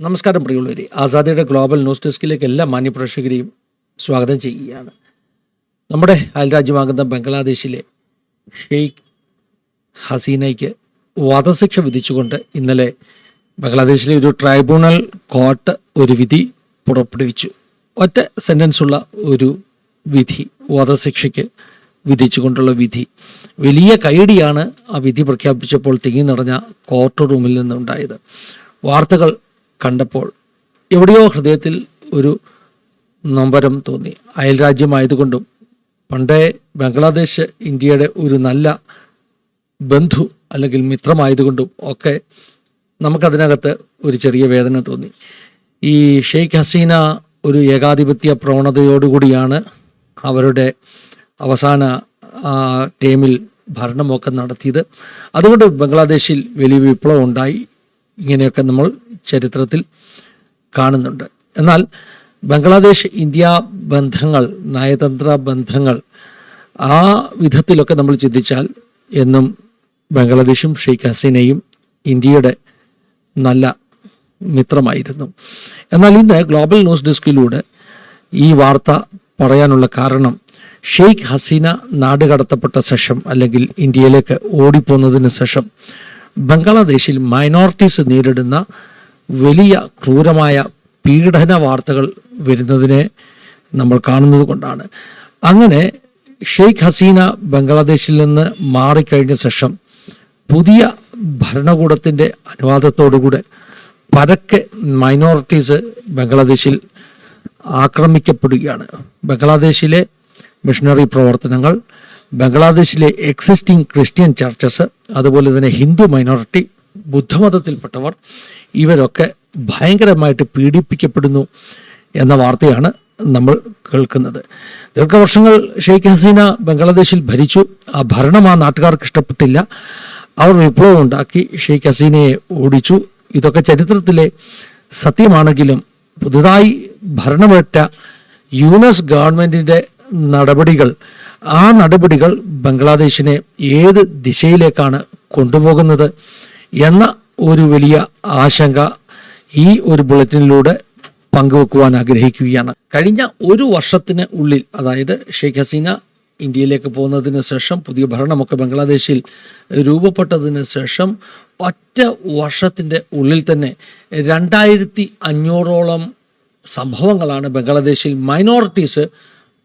നമസ്കാരം പ്രിയുള്ളവരെ ആസാദിയുടെ global news ഡെസ്കിലേക്ക് എല്ലാ മാന്യപ്രേക്ഷകരെയും സ്വാഗതം ചെയ്യുകയാണ്. നമ്മുടെ അയൽരാജ്യമാകുന്ന ബംഗ്ലാദേശിലെ ഷെയ്ഖ് ഹസീനയ്ക്ക് വധശിക്ഷ വിധിച്ചുകൊണ്ട് ഇന്നലെ ബംഗ്ലാദേശിലെ ഒരു ട്രൈബ്യൂണൽ കോർട്ട് ഒരു വിധി പുറപ്പെടുവിച്ചു. ഒറ്റ സെന്റൻസ് ഉള്ള ഒരു വിധി വധശിക്ഷയ്ക്ക് വിധിച്ചുകൊണ്ടുള്ള വിധി. വലിയ കൈടിയാണ് ആ വിധി പ്രഖ്യാപിച്ചപ്പോൾ തിങ്ങി നിറഞ്ഞ കോർട്ട് റൂമിൽ നിന്നുണ്ടായത്. വാർത്തകൾ കണ്ടപ്പോൾ എവിടെയോ ഹൃദയത്തിൽ ഒരു നൊമ്പരം തോന്നി. അയൽരാജ്യമായതുകൊണ്ടും പണ്ടേ ബംഗ്ലാദേശ് ഇന്ത്യയുടെ ഒരു നല്ല ബന്ധു അല്ലെങ്കിൽ മിത്രമായതുകൊണ്ടും ഒക്കെ നമുക്കതിനകത്ത് ഒരു ചെറിയ വേദന തോന്നി. ഈ ഷെയ്ഖ് ഹസീന ഒരു ഏകാധിപത്യ പ്രവണതയോടുകൂടിയാണ് അവരുടെ അവസാന ടേമിൽ ഭരണമൊക്കെ നടത്തിയത്. അതുകൊണ്ട് ബംഗ്ലാദേശിൽ വലിയ വിപ്ലവം ഉണ്ടായി. ഇങ്ങനെയൊക്കെ നമ്മൾ ചരിത്രത്തിൽ കാണുന്നുണ്ട്. എന്നാൽ ബംഗ്ലാദേശ് ഇന്ത്യ ബന്ധങ്ങൾ നയതന്ത്ര ബന്ധങ്ങൾ ആ വിധത്തിലൊക്കെ നമ്മൾ ചിന്തിച്ചാൽ എന്നും ബംഗ്ലാദേശും ഷെയ്ഖ് ഹസീനയും ഇന്ത്യയുടെ നല്ല മിത്രമായിരുന്നു. എന്നാൽ ഇന്ന് ഗ്ലോബൽ ന്യൂസ് ഡെസ്കിലൂടെ ഈ വാർത്ത പറയാനുള്ള കാരണം ഷെയ്ഖ് ഹസീന നാട് കടത്തപ്പെട്ട ശേഷം അല്ലെങ്കിൽ ഇന്ത്യയിലേക്ക് ഓടിപ്പോന്നതിന് ശേഷം ബംഗ്ലാദേശിൽ മൈനോറിറ്റീസ് നേരിടുന്ന വലിയ ക്രൂരമായ പീഡന വാർത്തകൾ വരുന്നതിനെ നമ്മൾ കാണുന്നത് കൊണ്ടാണ്. അങ്ങനെ ഷെയ്ഖ് ഹസീന ബംഗ്ലാദേശിൽ നിന്ന് മാറിക്കഴിഞ്ഞ ശേഷം പുതിയ ഭരണകൂടത്തിന്റെ അനുവാദത്തോടുകൂടെ പരക്കെ മൈനോറിറ്റീസ് ബംഗ്ലാദേശിൽ ആക്രമിക്കപ്പെടുകയാണ്. ബംഗ്ലാദേശിലെ മിഷണറി പ്രവർത്തനങ്ങൾ ബംഗ്ലാദേശിലെ എക്സിസ്റ്റിംഗ് ക്രിസ്ത്യൻ ചർച്ചസ് അതുപോലെ തന്നെ ഹിന്ദു മൈനോറിറ്റി ബുദ്ധമതത്തിൽപ്പെട്ടവർ ഇവരൊക്കെ ഭയങ്കരമായിട്ട് പീഡിപ്പിക്കപ്പെടുന്നു എന്ന വാർത്തയാണ് നമ്മൾ കേൾക്കുന്നത്. ദീർഘവർഷങ്ങൾ ഷെയ്ഖ് ഹസീന ബംഗ്ലാദേശിൽ ഭരിച്ചു. ആ ഭരണം ആ നാട്ടുകാർക്ക് ഇഷ്ടപ്പെട്ടില്ല. അവർ വിപ്ലവം ഉണ്ടാക്കി ഷെയ്ഖ് ഹസീനയെ ഓടിച്ചു. ഇതൊക്കെ ചരിത്രത്തിലെ സത്യമാണെങ്കിലും പുതുതായി ഭരണമേറ്റ യുനെസ് ഗവൺമെന്റിന്റെ നടപടികൾ ആ നടപടികൾ ബംഗ്ലാദേശിനെ ഏത് ദിശയിലേക്കാണ് കൊണ്ടുപോകുന്നത് എന്ന ഒരു വലിയ ആശങ്ക ഈ ഒരു ബുള്ളറ്റിനിലൂടെ പങ്കുവെക്കുവാൻ ആഗ്രഹിക്കുകയാണ്. കഴിഞ്ഞ ഒരു വർഷത്തിന് ഉള്ളിൽ അതായത് ഷെയ്ഖ് ഹസീന ഇന്ത്യയിലേക്ക് പോകുന്നതിന് ശേഷം പുതിയ ഭരണമൊക്കെ ബംഗ്ലാദേശിൽ രൂപപ്പെട്ടതിന് ശേഷം ഒറ്റ വർഷത്തിന്റെ ഉള്ളിൽ തന്നെ രണ്ടായിരത്തി അഞ്ഞൂറോളം സംഭവങ്ങളാണ് ബംഗ്ലാദേശിൽ മൈനോറിറ്റീസ്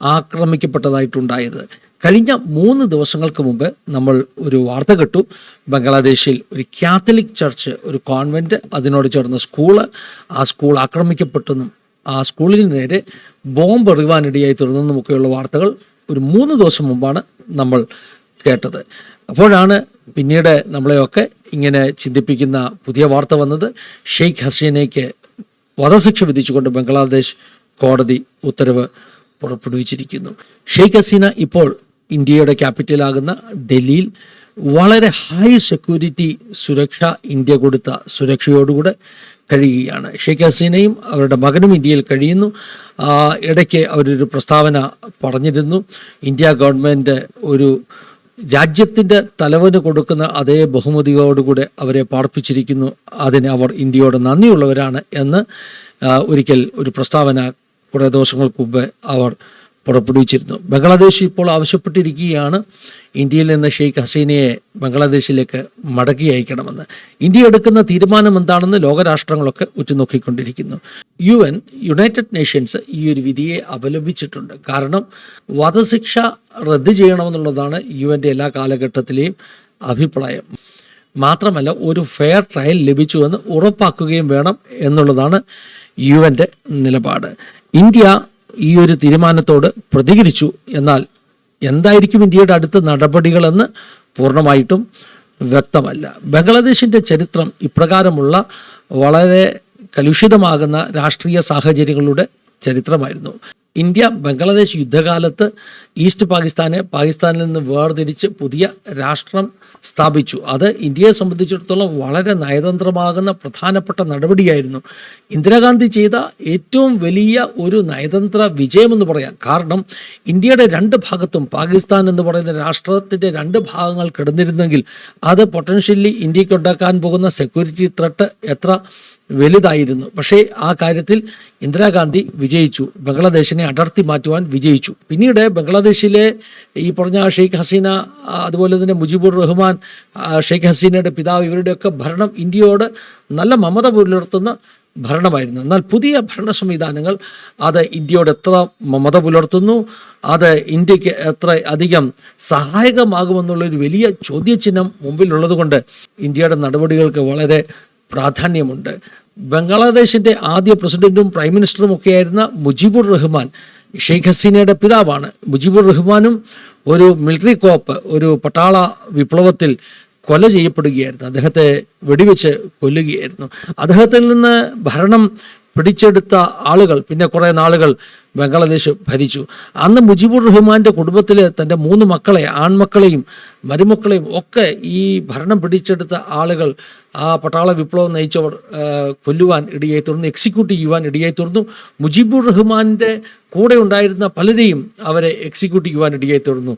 ആക്രമിക്കപ്പെട്ടതായിട്ടുണ്ടായത്. കഴിഞ്ഞ മൂന്ന് ദിവസങ്ങൾക്ക് മുമ്പ് നമ്മൾ ഒരു വാർത്ത കേട്ടു. ബംഗ്ലാദേശിൽ ഒരു കാത്തലിക് ചർച്ച് ഒരു കോൺവെന്റ് അതിനോട് ചേർന്ന സ്കൂൾ ആ സ്കൂൾ ആക്രമിക്കപ്പെട്ടെന്നും ആ സ്കൂളിൽ നേരെ ബോംബ് എറിയുവാനിടയായി തീർന്നെന്നുമൊക്കെയുള്ള വാർത്തകൾ ഒരു മൂന്ന് ദിവസം മുമ്പാണ് നമ്മൾ കേട്ടത്. അപ്പോഴാണ് പിന്നീട് നമ്മളെയൊക്കെ ഇങ്ങനെ ചിന്തിപ്പിക്കുന്ന പുതിയ വാർത്ത വന്നത്. ഷെയ്ഖ് ഹസീനയ്ക്ക് വധശിക്ഷ വിധിച്ചുകൊണ്ട് ബംഗ്ലാദേശ് കോടതി ഉത്തരവ് പുറപ്പെടുവിച്ചിരിക്കുന്നു. ഷെയ്ഖ് ഹസീന ഇപ്പോൾ ഇന്ത്യയുടെ ക്യാപിറ്റലാകുന്ന ഡൽഹിയിൽ വളരെ ഹൈ സെക്യൂരിറ്റി സുരക്ഷ ഇന്ത്യ കൊടുത്ത സുരക്ഷയോടുകൂടെ കഴിയുകയാണ്. ഷെയ്ഖ് ഹസീനയും അവരുടെ മകനും ഇന്ത്യയിൽ കഴിയുന്നു. ഇടയ്ക്ക് അവരൊരു പ്രസ്താവന പറഞ്ഞിരുന്നു. ഇന്ത്യ ഗവൺമെന്റ് ഒരു രാജ്യത്തിന്റെ തലവന് കൊടുക്കുന്ന അതേ ബഹുമതിയോടുകൂടെ അവരെ പാർപ്പിച്ചിരിക്കുന്നു. അതിന് അവർ ഇന്ത്യയോട് നന്ദിയുള്ളവരാണ് എന്ന് ഒരിക്കൽ ഒരു പ്രസ്താവന കുറേ ദിവസങ്ങൾക്ക് മുമ്പ് അവർ പുറപ്പെടുവിച്ചിരുന്നു. ബംഗ്ലാദേശ് ഇപ്പോൾ ആവശ്യപ്പെട്ടിരിക്കുകയാണ് ഇന്ത്യയിൽ നിന്ന് ഷെയ്ഖ് ഹസീനയെ ബംഗ്ലാദേശിലേക്ക് മടക്കി അയക്കണമെന്ന്. ഇന്ത്യ എടുക്കുന്ന തീരുമാനം എന്താണെന്ന് ലോകരാഷ്ട്രങ്ങളൊക്കെ ഉറ്റുനോക്കിക്കൊണ്ടിരിക്കുന്നു. യു എൻ യുണൈറ്റഡ് നേഷൻസ് ഈ ഒരു വിധിയെ അപലപിച്ചിട്ടുണ്ട്. കാരണം വധശിക്ഷ റദ്ദ് ചെയ്യണമെന്നുള്ളതാണ് യു എന്റെ എല്ലാ കാലഘട്ടത്തിലെയും അഭിപ്രായം. മാത്രമല്ല ഒരു ഫെയർ ട്രയൽ ലഭിച്ചുവെന്ന് ഉറപ്പാക്കുകയും വേണം എന്നുള്ളതാണ് യു എന്റെ നിലപാട്. ഇന്ത്യ ഈ ഒരു തീരുമാനത്തോട് പ്രതികരിച്ചു. എന്നാൽ എന്തായിരിക്കും ഇന്ത്യയുടെ അടുത്ത നടപടികളെന്ന് പൂർണമായിട്ടും വ്യക്തമല്ല. ബംഗ്ലാദേശിന്റെ ചരിത്രം ഇപ്രകാരമുള്ള വളരെ കലുഷിതമാകുന്ന രാഷ്ട്രീയ സാഹചര്യങ്ങളുടെ ചരിത്രമായിരുന്നു. ഇന്ത്യ ബംഗ്ലാദേശ് യുദ്ധകാലത്ത് ഈസ്റ്റ് പാകിസ്ഥാനെ പാകിസ്ഥാനിൽ നിന്ന് വേർതിരിച്ച് പുതിയ രാഷ്ട്രം സ്ഥാപിച്ചു. അത് ഇന്ത്യയെ സംബന്ധിച്ചിടത്തോളം വളരെ നയതന്ത്രമാകുന്ന പ്രധാനപ്പെട്ട നടപടിയായിരുന്നു. ഇന്ദിരാഗാന്ധി ചെയ്ത ഏറ്റവും വലിയ ഒരു നയതന്ത്ര വിജയമെന്ന് പറയാം. കാരണം ഇന്ത്യയുടെ രണ്ട് ഭാഗത്തും പാകിസ്ഥാൻ എന്ന് പറയുന്ന രാഷ്ട്രത്തിന്റെ രണ്ട് ഭാഗങ്ങൾ കിടന്നിരുന്നെങ്കിൽ അത് പൊട്ടൻഷ്യലി ഇന്ത്യയ്ക്ക് ഉണ്ടാക്കാൻ പോകുന്ന സെക്യൂരിറ്റി ത്രട്ട് എത്ര വലുതായിരുന്നു. പക്ഷേ ആ കാര്യത്തിൽ ഇന്ദിരാഗാന്ധി വിജയിച്ചു. ബംഗ്ലാദേശിനെ അടർത്തി മാറ്റുവാൻ വിജയിച്ചു. പിന്നീട് ബംഗ്ലാദേശിലെ ഈ പറഞ്ഞ ഷെയ്ഖ് ഹസീന അതുപോലെ തന്നെ മുജിബുർ റഹ്മാൻ ഷെയ്ഖ് ഹസീനയുടെ പിതാവ് ഇവരുടെയൊക്കെ ഭരണം ഇന്ത്യയോട് നല്ല മമത പുലർത്തുന്ന ഭരണമായിരുന്നു. എന്നാൽ പുതിയ ഭരണ സംവിധാനങ്ങൾ അത് ഇന്ത്യയോട് എത്ര മമത പുലർത്തുന്നു അത് ഇന്ത്യയ്ക്ക് എത്ര അധികം സഹായകമാകുമെന്നുള്ളൊരു വലിയ ചോദ്യചിഹ്നം മുമ്പിലുള്ളതുകൊണ്ട് ഇന്ത്യയുടെ നടപടികൾക്ക് വളരെ പ്രാധാന്യമുണ്ട്. ബംഗ്ലാദേശിന്റെ ആദ്യ പ്രസിഡന്റും പ്രൈം മിനിസ്റ്ററും ഒക്കെയായിരുന്ന മുജിബുർ റഹ്മാൻ ഷെയ്ഖ് ഹസീനയുടെ പിതാവാണ്. മുജിബുർ റഹ്മാനും ഒരു മിലിറ്ററി കോപ്പ് ഒരു പട്ടാള വിപ്ലവത്തിൽ കൊല ചെയ്യപ്പെടുകയായിരുന്നു. അദ്ദേഹത്തെ വെടിവെച്ച് കൊല്ലുകയായിരുന്നു. അദ്ദേഹത്തിൽ നിന്ന് ഭരണം പിടിച്ചെടുത്ത ആളുകൾ പിന്നെ കുറേ നാളുകൾ ബംഗ്ലാദേശ് ഭരിച്ചു. അന്ന് മുജിബുർ റഹ്മാന്റെ കുടുംബത്തിലെ തന്റെ മൂന്ന് മക്കളെ ആൺമക്കളെയും മരുമക്കളെയും ഒക്കെ ഈ ഭരണം പിടിച്ചെടുത്ത ആളുകൾ ആ പട്ടാള വിപ്ലവം നയിച്ചവർ കൊല്ലുവാൻ ഇടയായി തീർന്നു എക്സിക്യൂട്ട് ചെയ്യുവാൻ ഇടയായി തീർന്നു. മുജിബുർ റഹ്മാന്റെ കൂടെ ഉണ്ടായിരുന്ന പലരെയും അവരെ എക്സിക്യൂട്ട് ചെയ്യുവാൻ ഇടയായി തീർന്നു.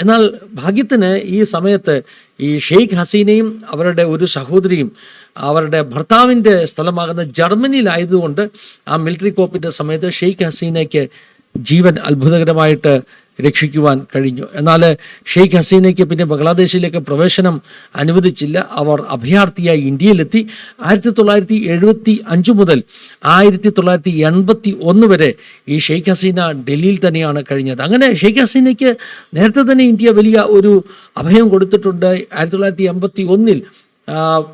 എന്നാൽ ഭാഗ്യത്തിന് ഈ സമയത്ത് ഈ ഷെയ്ഖ് ഹസീനയും അവരുടെ ഒരു സഹോദരിയും അവരുടെ ഭർത്താവിന്റെ സ്ഥലമാകുന്ന ജർമ്മനിയിലായതുകൊണ്ട് ആ മിലിറ്ററി കോപ്പിന്റെ സമയത്ത് ഷെയ്ഖ് ഹസീനയ്ക്ക് ജീവൻ അത്ഭുതകരമായിട്ട് രക്ഷിക്കുവാൻ കഴിഞ്ഞു. എന്നാൽ ഷെയ്ഖ് ഹസീനയ്ക്ക് പിന്നെ ബംഗ്ലാദേശിലേക്ക് പ്രവേശനം അനുവദിച്ചില്ല. അവർ അഭയാർത്ഥിയായി ഇന്ത്യയിലെത്തി. ആയിരത്തി തൊള്ളായിരത്തി എഴുപത്തി അഞ്ച് മുതൽ ആയിരത്തി തൊള്ളായിരത്തി എൺപത്തി ഒന്ന് വരെ ഈ ഷെയ്ഖ് ഹസീന ഡൽഹിയിൽ തന്നെയാണ് കഴിഞ്ഞത്. അങ്ങനെ ഷെയ്ഖ് ഹസീനയ്ക്ക് നേരത്തെ തന്നെ ഇന്ത്യ വലിയ ഒരു അഭയം കൊടുത്തിട്ടുണ്ട്. ആയിരത്തി തൊള്ളായിരത്തി എൺപത്തി ഒന്നിൽ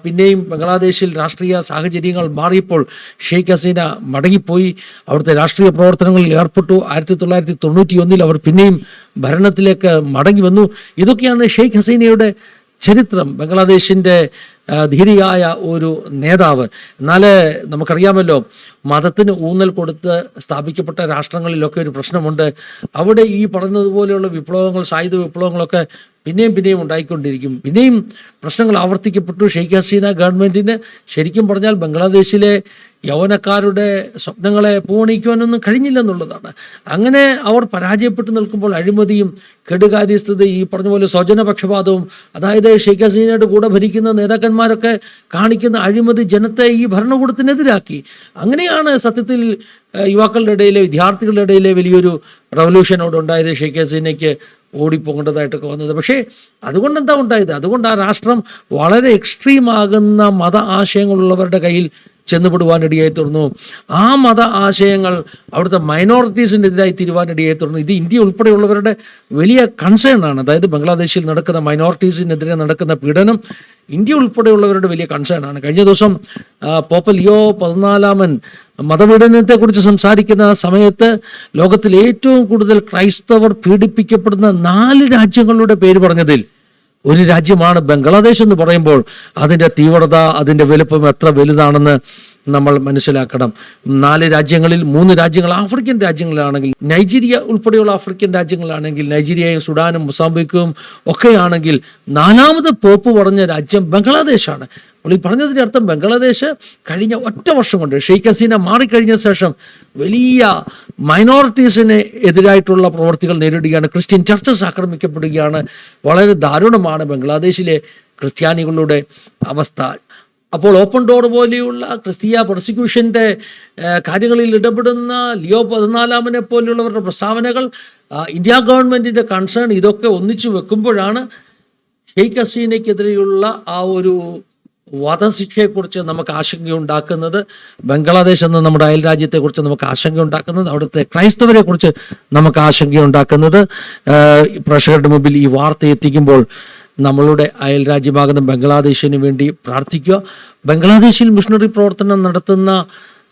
പിന്നെയും ബംഗ്ലാദേശിൽ രാഷ്ട്രീയ സാഹചര്യങ്ങൾ മാറിയപ്പോൾ ഷെയ്ഖ് ഹസീന മടങ്ങിപ്പോയി. അവിടുത്തെ രാഷ്ട്രീയ പ്രവർത്തനങ്ങളിൽ ഏർപ്പെട്ടു. ആയിരത്തി തൊള്ളായിരത്തി തൊണ്ണൂറ്റി ഒന്നിൽ അവർ പിന്നെയും ഭരണത്തിലേക്ക് മടങ്ങി വന്നു. ഇതൊക്കെയാണ് ഷെയ്ഖ് ഹസീനയുടെ ചരിത്രം. ബംഗ്ലാദേശിന്റെ ധീരിയായ ഒരു നേതാവ്. എന്നാൽ നമുക്കറിയാമല്ലോ മതത്തിന് ഊന്നൽ കൊടുത്ത് സ്ഥാപിക്കപ്പെട്ട രാഷ്ട്രങ്ങളിലൊക്കെ ഒരു പ്രശ്നമുണ്ട്. അവിടെ ഈ പറഞ്ഞതുപോലെയുള്ള വിപ്ലവങ്ങൾ സായുധ വിപ്ലവങ്ങളൊക്കെ പിന്നെയും പിന്നെയും ഉണ്ടായിക്കൊണ്ടിരിക്കും. പിന്നെയും പ്രശ്നങ്ങൾ ആവർത്തിക്കപ്പെട്ടു. ഷെയ്ഖ് ഹസീന ഗവൺമെന്റിന് ശരിക്കും പറഞ്ഞാൽ ബംഗ്ലാദേശിലെ യൗവനക്കാരുടെ സ്വപ്നങ്ങളെ പൂവണിക്കുവാനൊന്നും കഴിഞ്ഞില്ലെന്നുള്ളതാണ്. അങ്ങനെ അവർ പരാജയപ്പെട്ടു നിൽക്കുമ്പോൾ അഴിമതിയും കെടുകാര്യസ്ഥത ഈ പറഞ്ഞ പോലെ സ്വജനപക്ഷപാതവും അതായത് ഷെയ്ഖ് ഹസീനയുടെ കൂടെ ഭരിക്കുന്ന നേതാക്കന്മാരൊക്കെ കാണിക്കുന്ന അഴിമതി ജനത്തെ ഈ ഭരണകൂടത്തിനെതിരാക്കി. അങ്ങനെയാണ് സത്യത്തിൽ യുവാക്കളുടെ ഇടയിലെ വിദ്യാർത്ഥികളുടെ ഇടയിലെ വലിയൊരു റവല്യൂഷൻ അവിടെ ഉണ്ടായത് ഷെയ്ഖ് ഹസീനയ്ക്ക്. ഓടിപ്പോകേണ്ടതായിട്ടൊക്കെ വന്നത്. പക്ഷേ അതുകൊണ്ട് എന്താ ഉണ്ടായത്? അതുകൊണ്ട് ആ രാഷ്ട്രം വളരെ എക്സ്ട്രീം ആകുന്ന മത ആശയങ്ങളുള്ളവരുടെ കയ്യിൽ ചെന്നുപെടുവാനിടയായി തീർന്നു. ആ മത ആശയങ്ങൾ അവിടുത്തെ മൈനോറിറ്റീസിനെതിരായി തീരുവാനിടയായി തീർന്നു. ഇത് ഇന്ത്യ ഉൾപ്പെടെയുള്ളവരുടെ വലിയ കൺസേൺ ആണ്. അതായത് ബംഗ്ലാദേശിൽ നടക്കുന്ന മൈനോറിറ്റീസിനെതിരെ നടക്കുന്ന പീഡനം ഇന്ത്യ ഉൾപ്പെടെയുള്ളവരുടെ വലിയ കൺസേൺ ആണ്. കഴിഞ്ഞ ദിവസം പോപ്പ ലിയോ പതിനാലാമൻ മതപീഡനത്തെക്കുറിച്ച് സംസാരിക്കുന്ന സമയത്ത് ലോകത്തിൽ ഏറ്റവും കൂടുതൽ ക്രൈസ്തവർ പീഡിപ്പിക്കപ്പെടുന്ന നാല് രാജ്യങ്ങളുടെ പേര് പറഞ്ഞതിൽ ഒരു രാജ്യമാണ് ബംഗ്ലാദേശ് എന്ന് പറയുമ്പോൾ അതിന്റെ തീവ്രത അതിന്റെ വലുപ്പം എത്ര വലുതാണെന്ന് നമ്മൾ മനസ്സിലാക്കണം. നാല് രാജ്യങ്ങളിൽ മൂന്ന് രാജ്യങ്ങൾ ആഫ്രിക്കൻ രാജ്യങ്ങളാണെങ്കിൽ നൈജീരിയ ഉൾപ്പെടെയുള്ള ആഫ്രിക്കൻ രാജ്യങ്ങളാണെങ്കിൽ നൈജീരിയയും സുഡാനും മൊസാംബിക്കും ഒക്കെയാണെങ്കിൽ നാലാമത് പോപ്പ് പറഞ്ഞ രാജ്യം ബംഗ്ലാദേശാണ്. അപ്പോൾ ഈ പറഞ്ഞതിന്റെ അർത്ഥം ബംഗ്ലാദേശ് കഴിഞ്ഞ ഒറ്റ വർഷം കൊണ്ട് ഷെയ്ഖ് ഹസീന മാറിക്കഴിഞ്ഞ ശേഷം വലിയ മൈനോറിറ്റീസിനെ എതിരായിട്ടുള്ള പ്രവർത്തികൾ നേരിടുകയാണ്. ക്രിസ്ത്യൻ ചർച്ചസ് ആക്രമിക്കപ്പെടുകയാണ്. വളരെ ദാരുണമാണ് ബംഗ്ലാദേശിലെ ക്രിസ്ത്യാനികളുടെ അവസ്ഥ. അപ്പോൾ ഓപ്പൺ ഡോർ പോലെയുള്ള ക്രിസ്തീയ പ്രോസിക്യൂഷന്റെ കാര്യങ്ങളിൽ ഇടപെടുന്ന ലിയോ പതിനാലാമനെ പോലെയുള്ളവരുടെ പ്രസ്താവനകൾ ഇന്ത്യ ഗവൺമെന്റിന്റെ കൺസേൺ ഇതൊക്കെ ഒന്നിച്ചു വെക്കുമ്പോഴാണ് ഷെയ്ഖ് ഹസീനയ്ക്കെതിരെയുള്ള ആ ഒരു വധശിക്ഷയെക്കുറിച്ച് നമുക്ക് ആശങ്കയുണ്ടാക്കുന്നത് ബംഗ്ലാദേശ് എന്ന നമ്മുടെ അയൽ രാജ്യത്തെക്കുറിച്ച് നമുക്ക് ആശങ്കയുണ്ടാക്കുന്നത് അവിടുത്തെ ക്രൈസ്തവരെക്കുറിച്ച് നമുക്ക് ആശങ്കയുണ്ടാക്കുന്നത്. പ്രേക്ഷകരുടെ മുമ്പിൽ ഈ വാർത്ത എത്തിക്കുമ്പോൾ നമ്മളുടെ അയൽ രാജ്യമാകുന്ന ബംഗ്ലാദേശിന് വേണ്ടി പ്രാർത്ഥിക്കുക. ബംഗ്ലാദേശിൽ മിഷണറി പ്രവർത്തനം നടത്തുന്ന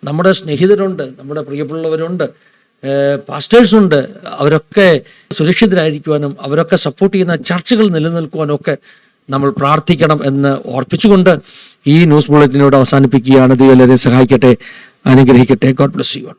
നമ്മുടെ സ്നേഹിതരുണ്ട് നമ്മുടെ പ്രിയപ്പെട്ടവരുണ്ട് പാസ്റ്റേഴ്സ് ഉണ്ട് അവരൊക്കെ സുരക്ഷിതരായിരിക്കുവാനും അവരൊക്കെ സപ്പോർട്ട് ചെയ്യുന്ന ചർച്ചകൾ നിലനിൽക്കുവാനും ഒക്കെ നമ്മൾ പ്രാർത്ഥിക്കണം എന്ന് ഓർപ്പിച്ചുകൊണ്ട് ഈ ന്യൂസ് ബുള്ളറ്റിനോട് അവസാനിപ്പിക്കുകയാണ്. ദൈവം എല്ലാവരെയും സഹായിക്കട്ടെ അനുഗ്രഹിക്കട്ടെ. God bless you